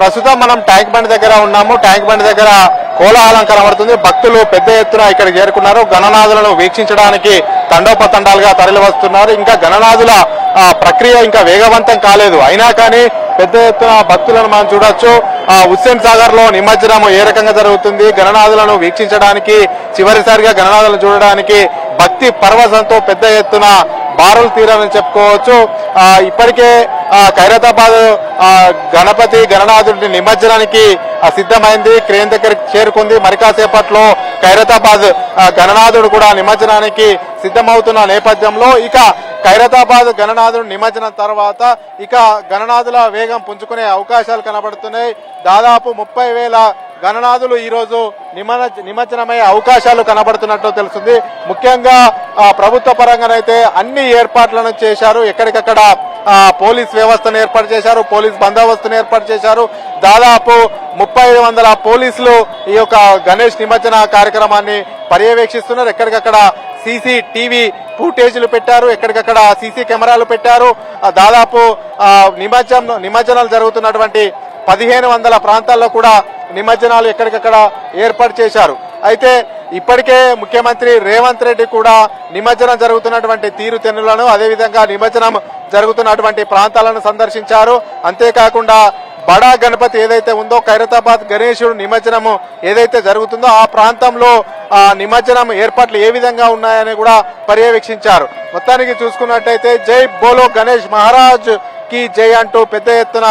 ప్రస్తుతం మనం tank bund దగ్గర ఉన్నాము. ట్యాంక్ బండ్ దగ్గర కోలాహలం కనబడుతుంది. భక్తులు పెద్ద ఎత్తున ఇక్కడ చేరుకున్నారు. గణనాథులను వీక్షించడానికి తండోపతండాలుగా తరలి వస్తున్నారు ఇంకా గణనాథుల ప్రక్రియ ఇంకా వేగవంతం కాలేదు. అయినా కానీ పెద్ద ఎత్తున భక్తులను మనం చూడొచ్చు. హుస్సేన్ సాగర్లో నిమజ్జనం ఏ రకంగా జరుగుతుంది? గణనాథులను వీక్షించడానికి చివరిసారిగా గణనాథులను చూడడానికి భక్తి పర్వసంతో పెద్ద ఎత్తున బారులు తీరాలని చెప్పుకోవచ్చు. ఇప్పటికే ఖైరతాబాద్ గణపతి గణనాథుడి నిమజ్జనానికి సిద్ధమైంది క్రేన్ దగ్గరికి చేరుకుంది. మరి కాసేపట్లో ఖైరతాబాద్ గణనాథుడు కూడా నిమజ్జనానికి సిద్ధమవుతున్న నేపథ్యంలో ఇక ఖైరతాబాద్ గణనాథుడు నిమజ్జనం తర్వాత ఇక గణనాథుల వేగం పుంజుకునే అవకాశాలు కనబడుతున్నాయి. దాదాపు ముప్పై వేల గణనాథులు ఈరోజు నిమన నిమజ్జనమయ్యే అవకాశాలు కనబడుతున్నట్టు తెలుస్తుంది. ముఖ్యంగా ప్రభుత్వ పరంగానైతే అన్ని ఏర్పాట్లను చేశారు. ఎక్కడికక్కడ పోలీస్ వ్యవస్థను ఏర్పాటు చేశారు పోలీస్ బందోబస్తును ఏర్పాటు చేశారు. దాదాపు ముప్పై వందల పోలీసులు ఈ యొక్క గణేష్ నిమజ్జన కార్యక్రమాన్ని పర్యవేక్షిస్తున్నారు. ఎక్కడికక్కడ సీసీ టీవీ ఫుటేజీలు పెట్టారు ఎక్కడికక్కడ సీసీ కెమెరాలు పెట్టారు. దాదాపు నిమజ్జనం నిమజ్జనాలు జరుగుతున్నటువంటి పదిహేను వందల ప్రాంతాల్లో కూడా నిమజ్జనాలు ఎక్కడికక్కడ ఏర్పాటు చేశారు. అయితే ఇప్పటికే ముఖ్యమంత్రి రేవంత్ రెడ్డి కూడా నిమజ్జనం జరుగుతున్నటువంటి తీరు తెన్నులను అదేవిధంగా నిమజ్జనం జరుగుతున్నటువంటి ప్రాంతాలను సందర్శించారు. అంతేకాకుండా బడా గణపతి ఏదైతే ఉందో ఖైరతాబాద్ గణేశుడు నిమజ్జనము ఏదైతే జరుగుతుందో ఆ ప్రాంతంలో ఆ నిమజ్జనం ఏర్పాట్లు ఏ విధంగా ఉన్నాయని కూడా పర్యవేక్షించారు. మొత్తానికి చూసుకున్నట్టయితే జై బోలో గణేష్ మహారాజ్కి జై అంటూ పెద్ద ఎత్తున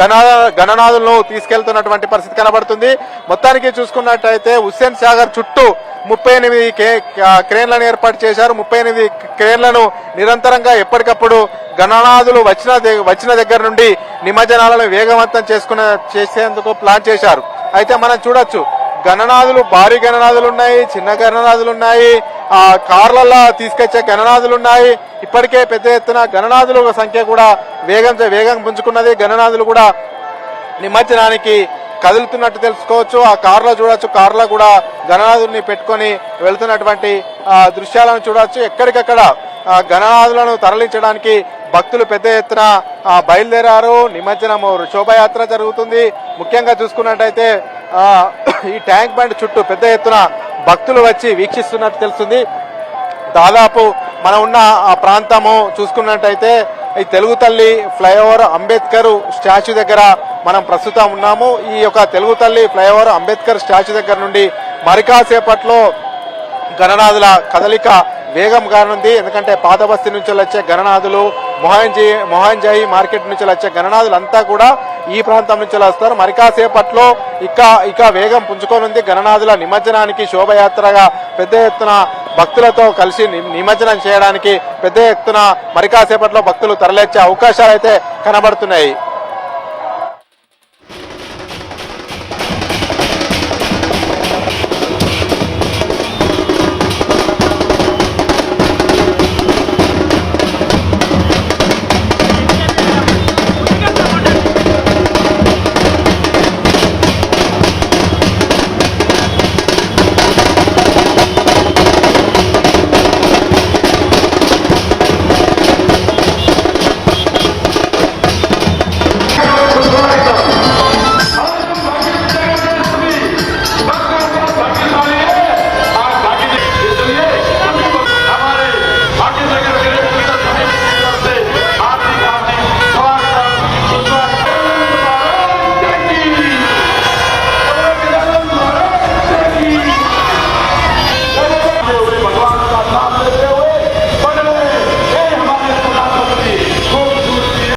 గణ గణనాథులను తీసుకెళ్తున్నటువంటి పరిస్థితి కనబడుతుంది. మొత్తానికి చూసుకున్నట్టయితే హుస్సేన్ సాగర్ చుట్టూ ముప్పై ఎనిమిది కే- క్రేన్లను ఏర్పాటు చేశారు. ముప్పై ఎనిమిది క్రేన్లను నిరంతరంగా ఎప్పటికప్పుడు గణనాథులు వచ్చిన వచ్చిన దగ్గర నుండి నిమజ్జనాలను వేగవంతం చేసుకున్న చేసేందుకు ప్లాన్ చేశారు. అయితే మనం చూడొచ్చు గణనాథులు భారీ గణనాథులు ఉన్నాయి చిన్న గణనాథులు ఉన్నాయి ఆ కార్లలో తీసుకొచ్చే గణనాథులు ఉన్నాయి. ఇప్పటికే పెద్ద ఎత్తున గణనాథుల సంఖ్య కూడా వేగం వేగం పుంజుకున్నది. గణనాథులు కూడా నిమజ్జనానికి కదులుతున్నట్టు తెలుసుకోవచ్చు. ఆ కార్లో చూడొచ్చు. కారులో కూడా గణనాథుల్ని పెట్టుకొని వెళ్తున్నటువంటి దృశ్యాలను చూడవచ్చు ఎక్కడికక్కడ గణనాథులను తరలించడానికి భక్తులు పెద్ద ఎత్తున బయలుదేరారు. నిమజ్జనం శోభయాత్ర జరుగుతుంది. ముఖ్యంగా చూసుకున్నట్టయితే ఈ ట్యాంక్ బండ్ చుట్టూ పెద్ద ఎత్తున భక్తులు వచ్చి వీక్షిస్తున్నట్టు తెలుస్తుంది. దాదాపు మనం ఉన్న ఆ ప్రాంతము చూసుకున్నట్టయితే ఈ తెలుగు తల్లి ఫ్లైఓవర్ అంబేద్కర్ స్టాచ్యూ దగ్గర మనం ప్రస్తుతం ఉన్నాము. ఈ యొక్క తెలుగు తల్లి ఫ్లైఓవర్ అంబేద్కర్ స్టాచ్యూ దగ్గర నుండి మరికాసేపట్లో గణనాథుల కదలిక వేగం కానుంది ఎందుకంటే పాత బస్తీ నుంచి వచ్చే గణనాథులు మొహాంజీ మొహాంజాయి మార్కెట్ నుంచి వచ్చే గణనాథులు అంతా కూడా ఈ ప్రాంతం నుంచి వస్తారు. మరి కాసేపట్లో ఇక ఇక వేగం పుంజుకోనుంది. గణనాథుల నిమజ్జనానికి శోభయాత్రగా పెద్ద ఎత్తున భక్తులతో కలిసి నిమజ్జనం చేయడానికి పెద్ద ఎత్తున మరికాసేపట్లో భక్తులు తరలిచ్చే అవకాశాలు అయితే కనబడుతున్నాయి.